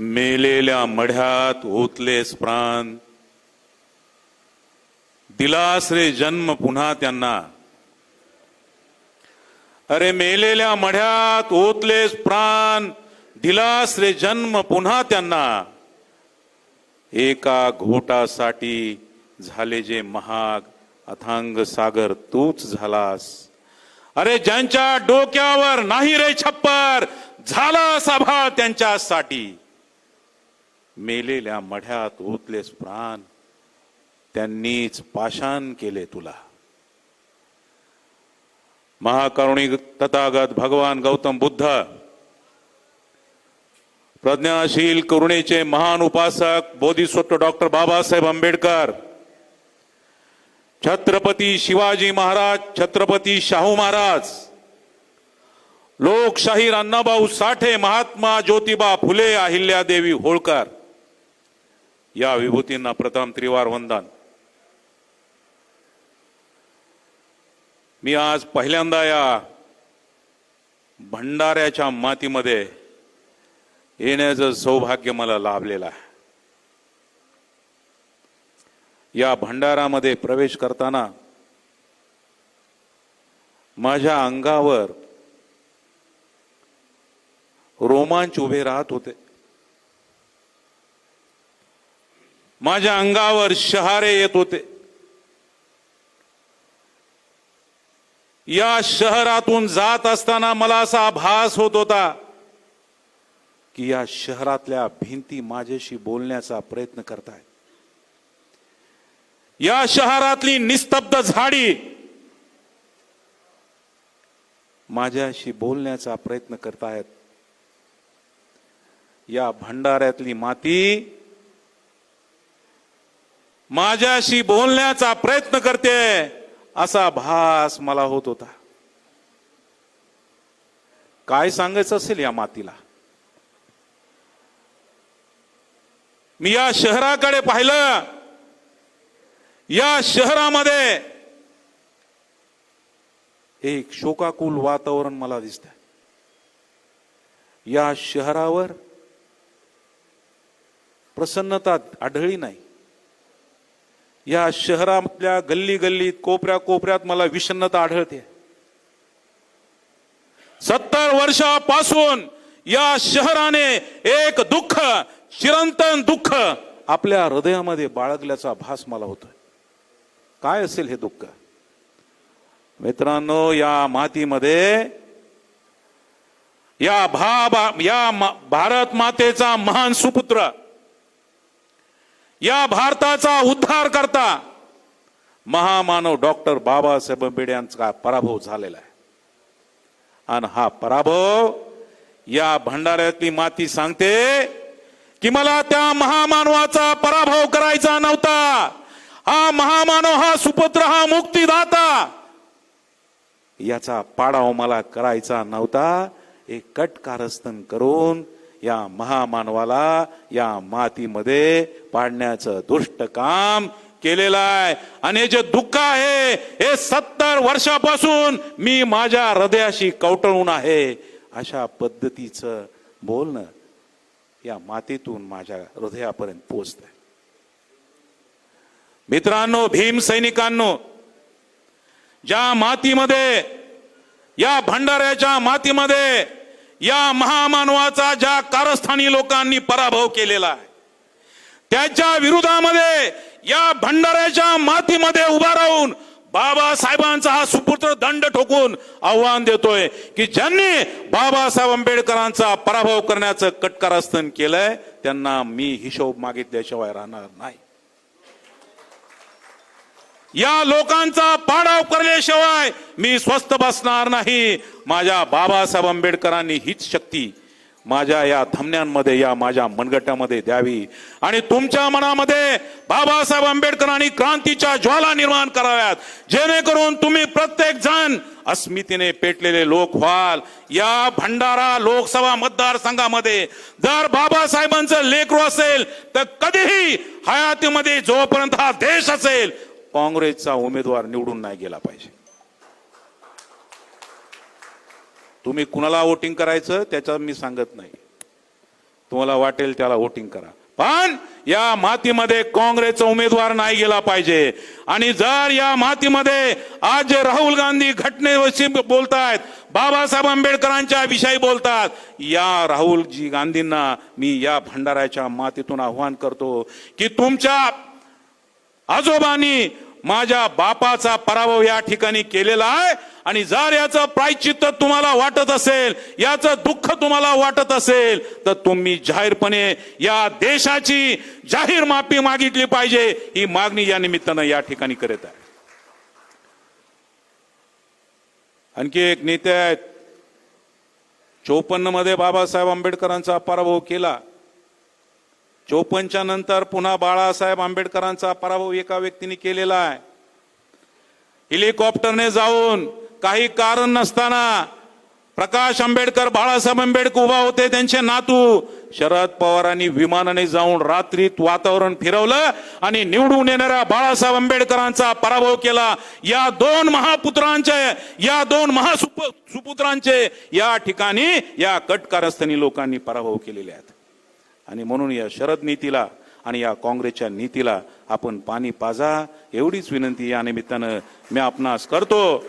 मेलेल्या मढ्यात ओतलेस प्राण. दिलास रे जन्म पुन्हा त्यांना. अरे मेलेल्या मढ्यात ओतलेस प्राण दिलास रे जन्म पुन्हा त्यांना. एका घोटासाठी झाले जे महाग अथांग सागर तूच झालास. अरे ज्यांच्या डोक्यावर नाही रे छप्पर झाला सभा त्यांच्यासाठी. मेलेल्या मढ्यात ओतलेस प्राण त्यांनीच पाषाण केले तुला. महाकरुणी तथागत भगवान गौतम बुद्ध प्रज्ञाशील करुणेचे महान उपासक बोधिसत्व डॉक्टर बाबासाहेब आंबेडकर छत्रपती शिवाजी महाराज छत्रपती शाहू महाराज लोकशाहीर अण्णाभाऊ साठे महात्मा ज्योतिबा फुले अहिल्यादेवी होळकर. या विभूतींना प्रथम त्रिवार वंदन मी आज पहिल्यांदा या भंडाऱ्याच्या मातीमध्ये येण्याचं सौभाग्य मला लाभलेलं आहे. या भंडारामध्ये प्रवेश करताना माझ्या अंगावर रोमांच उभे राहत होते. माझ्या अंगावर शहारे येत होते. या शहरातून जात असताना मला असा आभास होत होता की या शहरातल्या भिंती माझ्याशी बोलण्याचा प्रयत्न करतायत. या शहरातली निस्तब्ध झाडी माझ्याशी बोलण्याचा प्रयत्न करतायत. या भंडाऱ्यातली माती माझ्याशी बोलण्याचा प्रयत्न करते असा भास मला होत होता. काय सांगायचं असेल या मातीला? मी या शहराकडे पाहिलं. या शहरामध्ये एक शोकाकुल वातावरण मला दिसत या शहरावर प्रसन्नता आढळली नाही. या शहरातल्या गल्ली गल्लीत कोपऱ्या कोपऱ्यात मला विषन्नता आढळते. सत्तर वर्षापासून या शहराने एक दुःख चिरंतन दुःख आपल्या हृदयामध्ये बाळगल्याचा भास मला होतोय. काय असेल हे दुःख? मित्रांनो या मातीमध्ये या भा या भारत मातेचा महान सुपुत्र या भारताचा उद्धार करता महामानव डॉक्टर बाबासाहेब आंबेडकर यांचा पराभव झालेला आहे. आणि हा पराभव या भंडाऱ्यातली माती सांगते की मला त्या महामानवाचा पराभव करायचा नव्हता. हा महामानव हा सुपुत्र हा मुक्तीदाता याचा पाडाव मला करायचा नव्हता. एक कट कारस्थान करून या महामानवाला या मातीमध्ये पाडण्याचं दुष्ट काम केलेलं आहे. आणि हे जे दुःख आहे हे सत्तर वर्षापासून मी माझ्या हृदयाशी कवटळून आहे. अशा पद्धतीचं बोलणं या मातीतून माझ्या हृदयापर्यंत पोचत आहे मित्रांनो भीम सैनिकांनो ज्या मातीमध्ये या भंडाऱ्याच्या मातीमध्ये या महामानवाचा ज्या कारस्थानी लोकांनी पराभव केलेला आहे त्याच्या विरोधामध्ये या भंडाऱ्याच्या मातीमध्ये उभा राहून बाबासाहेबांचा हा सुपुत्र दंड ठोकून आव्हान देतोय की ज्यांनी बाबासाहेब आंबेडकरांचा पराभव करण्याचं कटकारस्थान केलंय त्यांना मी हिशोब मागितल्याशिवाय राहणार नाही. या लोकांचा पाडाव करल्याशिवाय मी स्वस्थ बसणार नाही. माझ्या बाबासाहेब आंबेडकरांनी हीच शक्ती माझ्या या थमन्यांमध्ये या माझ्या मनगटामध्ये द्यावी. आणि तुमच्या मनामध्ये बाबासाहेब आंबेडकरांनी क्रांतीच्या ज्वाला निर्माण कराव्यात. जेणेकरून तुम्ही प्रत्येक जण अस्मितेने पेटलेले लोक व्हाल. या भंडारा लोकसभा मतदारसंघामध्ये जर बाबासाहेबांचं लेकरू असेल तर कधीही हयातीमध्ये जोपर्यंत हा देश असेल काँग्रेसचा उमेदवार निवडून नाही गेला पाहिजे. तुम्ही कुणाला वोटिंग करायचं त्याचं मी सांगत नाही. तुम्हाला वाटेल त्याला वोटिंग करा. पण या मातीमध्ये काँग्रेसचा उमेदवार नाही गेला पाहिजे. आणि जर या मातीमध्ये आज जे राहुल गांधी घटनेविषयी बोलतायत बाबासाहेब आंबेडकरांच्या विषयी बोलतात या राहुलजी गांधींना मी या भंडाऱ्याच्या मातीतून आव्हान करतो की तुमच्या आजोबांनी माझ्या बापाचा पराभव या ठिकाणी केलेला आहे आणि जर याचं प्रायचित्त तुम्हाला वाटत असेल याचं दुःख तुम्हाला वाटत असेल तर तुम्ही जाहीरपणे या देशाची जाहीर माफी मागितली पाहिजे. ही मागणी या निमित्तानं या ठिकाणी करत आहे. आणखी एक नेते आहेत. चोपन्नमध्ये बाबासाहेब आंबेडकरांचा पराभव केला. चोपन्नच्या नंतर पुन्हा बाळासाहेब आंबेडकरांचा पराभव एका व्यक्तीने केलेला आहे. हेलिकॉप्टरने जाऊन काही कारण नसताना प्रकाश आंबेडकर बाळासाहेब आंबेडकर उभा होते त्यांचे नातू शरद पवारांनी विमानाने जाऊन रात्रीत वातावरण फिरवलं आणि निवडून येणाऱ्या बाळासाहेब आंबेडकरांचा पराभव केला. या दोन महापुत्रांचे या दोन महासुप सुपुत्रांचे या ठिकाणी या कटकारस्थानी लोकांनी पराभव केलेले आहेत. आणि म्हणून या शरद नीतीला आणि या काँग्रेसच्या नीतीला आपण पाणी पाजा एवढीच विनंती या निमित्तानं मी आपणास करतो.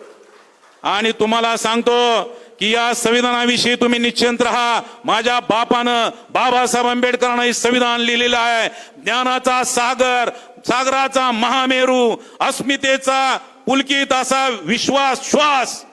आणि तुम्हाला सांगतो की या संविधानाविषयी तुम्ही निश्चिंत राहा. माझ्या बापानं बाबासाहेब आंबेडकरांना हे संविधान लिहिलेलं आहे. ज्ञानाचा सागर सागराचा महामेरू अस्मितेचा पुलकित असा विश्वास श्वास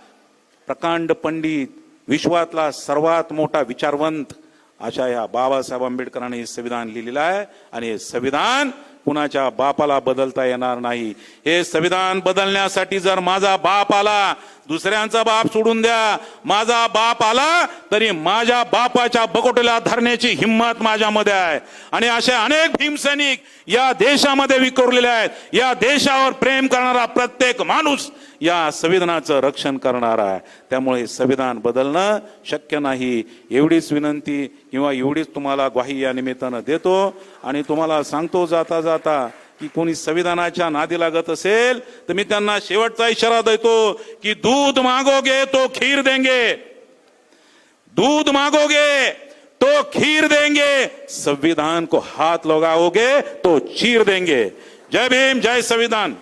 प्रकांड पंडित विश्वातला सर्वात मोठा विचारवंत अशा या बाबासाहेब आंबेडकरांनी हे संविधान लिहिलेलं आहे आणि हे संविधान कुणाच्या बापाला बदलता येणार नाही. हे संविधान बदलण्यासाठी जर माझा बाप आला दुसऱ्यांचा बाप सोडून द्या. माझा बाप आला तरी माझ्या बापाच्या बकोटेला धरण्याची हिंमत माझ्यामध्ये आहे. आणि असे अनेक भीमसैनिक या देशामध्ये विखुरलेले आहेत. या देशावर प्रेम करणारा प्रत्येक माणूस या संविधानाचं रक्षण करणार आहे. त्यामुळे हे संविधान बदलणं शक्य नाही. एवढीच विनंती किंवा एवढीच तुम्हाला ग्वाही या निमित्तानं देतो. आणि तुम्हाला सांगतो जाता जाता की कोणी संविधानाच्या नादी लागत असेल तर मी त्यांना शेवटचा इशारा देतो की दूध मागोगे तो खीर देंगे. दूध मागोगे तो खीर देंगे. संविधान को हाथ लगाओगे तो चीर देंगे. जय भीम जय संविधान.